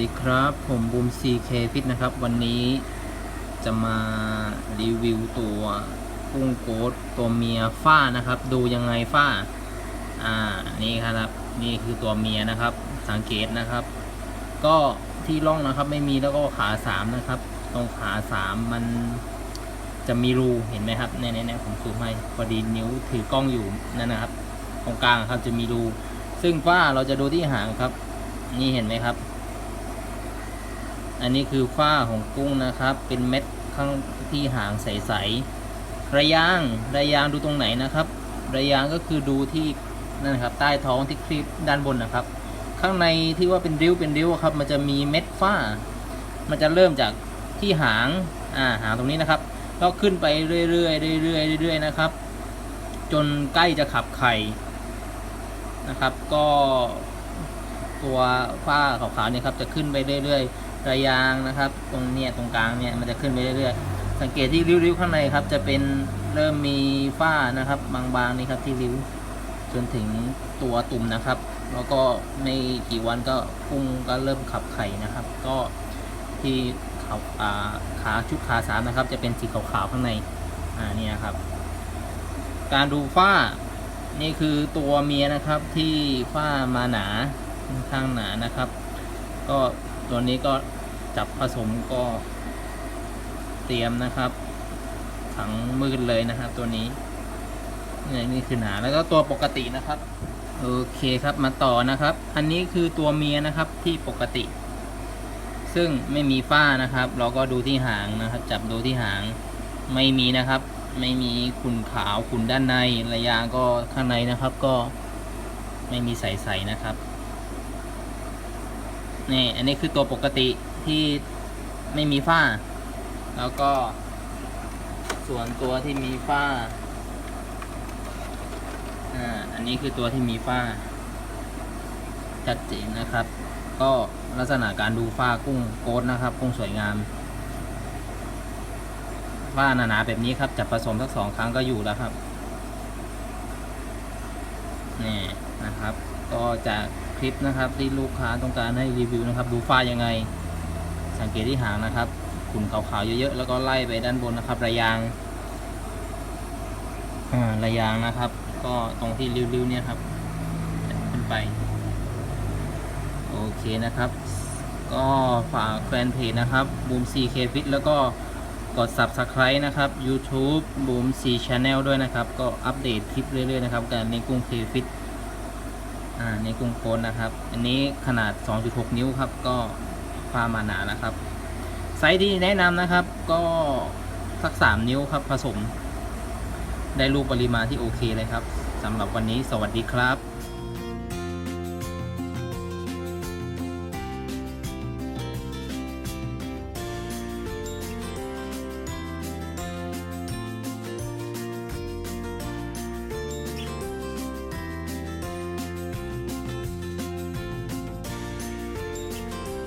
ดีครับ ผมบูม CK Fit นะครับ วันนี้จะมารีวิวตัวกุ้งโกดตัวเมียฝ้านะครับ ดูยังไงฝ้า อ่านี่ครับ นี่คือตัวเมียนะครับ สังเกตนะครับ ก็ที่ร่องนะครับ ไม่มีแล้วก็ขาสามนะครับ ตรงขาสามมันจะมีรูเห็นไหมครับเนี่ยเนี่ยเนี่ยผมซูมให้พอดีนิ้วถือกล้องอยู่นั่นนะครับ ตรงกลางครับจะมีรู ซึ่งฝ้าเราจะดูที่หางครับ นี่เห็นไหมครับ อันนี้คือฝ้าของกุ้งนะครับ เป็นเม็ดข้างที่หางใสๆระยางระยางดูตรงไหนนะครับ ระยางก็คือดูที่นั่นครับ ใต้ท้องที่คลิปด้านบนนะครับ ข้างในที่ว่าเป็นริ้วเป็นริ้วครับ มันจะมีเม็ดฝ้า มันจะเริ่มจากที่หางอ่าหางตรงนี้นะครับก็ขึ้นไปเรื่อยๆเรื่อยๆเรื่อยๆนะครับ จนใกล้จะขับไข่นะครับ ก็ตัวฝ้าขาวๆเนี่ยครับจะขึ้นไปเรื่อยๆ ระยางนะครับ ตรงเนี้ยตรงกลางเนี่ยมันจะขึ้นไปเรื่อยๆ สังเกตที่ริ้วๆข้างในครับ จะเป็นเริ่มมีฝ้านะครับ บางๆนี่ครับที่ริ้วจนถึงตัวตุ่มนะครับ แล้วก็ไม่กี่วันก็กุ้งก็เริ่มขับไข่นะครับ ก็ที่ขาอ่าขาชุดขาสามนะครับ จะเป็นสีขาวๆข้างในอ่านี่นะครับ การดูฝ้านี่คือตัวเมียนะครับที่ฝ้ามาหนาค่อนข้างหนานะครับ ก็ตัวนี้ก็ จับผสมก็เตรียมนะครับ ถังมืดเลยนะครับ ตัวนี้นี่นี่คือหนาแล้วก็ตัวปกตินะครับ โอเคครับมาต่อนะครับ อันนี้คือตัวเมียนะครับที่ปกติ ซึ่งไม่มีฝ้านะครับ เราก็ดูที่หางนะครับ จับดูที่หางไม่มีนะครับ ไม่มีขุนขาวขุนด้านในระยางก็ข้างในนะครับ ก็ไม่มีใสๆนะครับนี่อันนี้คือตัวปกติ ที่ไม่มีฝ้า แล้วก็ส่วนตัวที่มีฝ้า อ่า อันนี้คือตัวที่มีฝ้า ชัดเจนนะครับ ก็ลักษณะการดูฝ้ากุ้งโกดนะครับ กุ้งสวยงาม ฝ้าหนาๆแบบนี้ครับ จับผสมสักสองครั้งก็อยู่แล้วครับ นี่นะครับ ก็จากคลิปนะครับที่ลูกค้าต้องการให้รีวิวนะครับ ดูฝ้ายังไง สังเกตที่หางนะครับขุนขาวๆเยอะๆแล้วก็ไล่ไปด้านบนนะครับ ระยางอ่าระยางนะครับ ก็ตรงที่ริ้วๆเนี่ยครับขึ้นไป โอเคนะครับ ก็ฝากแฟนเพจนะครับบูม CK Fit แล้วก็กด Subscribe นะครับ YouTube Boom C Channel ด้วยนะครับ ก็อัปเดตคลิปเรื่อยๆนะครับการในกรุง K Fit อ่าในกรุงโคนนะครับ อันนี้ขนาด 2.6 นิ้วครับก็ ความาหนานะครับ ไซส์ที่แนะนำนะครับก็สัก 3 นิ้วครับผสม ได้รูปปริมาณที่โอเคเลยครับสำหรับวันนี้สวัสดีครับ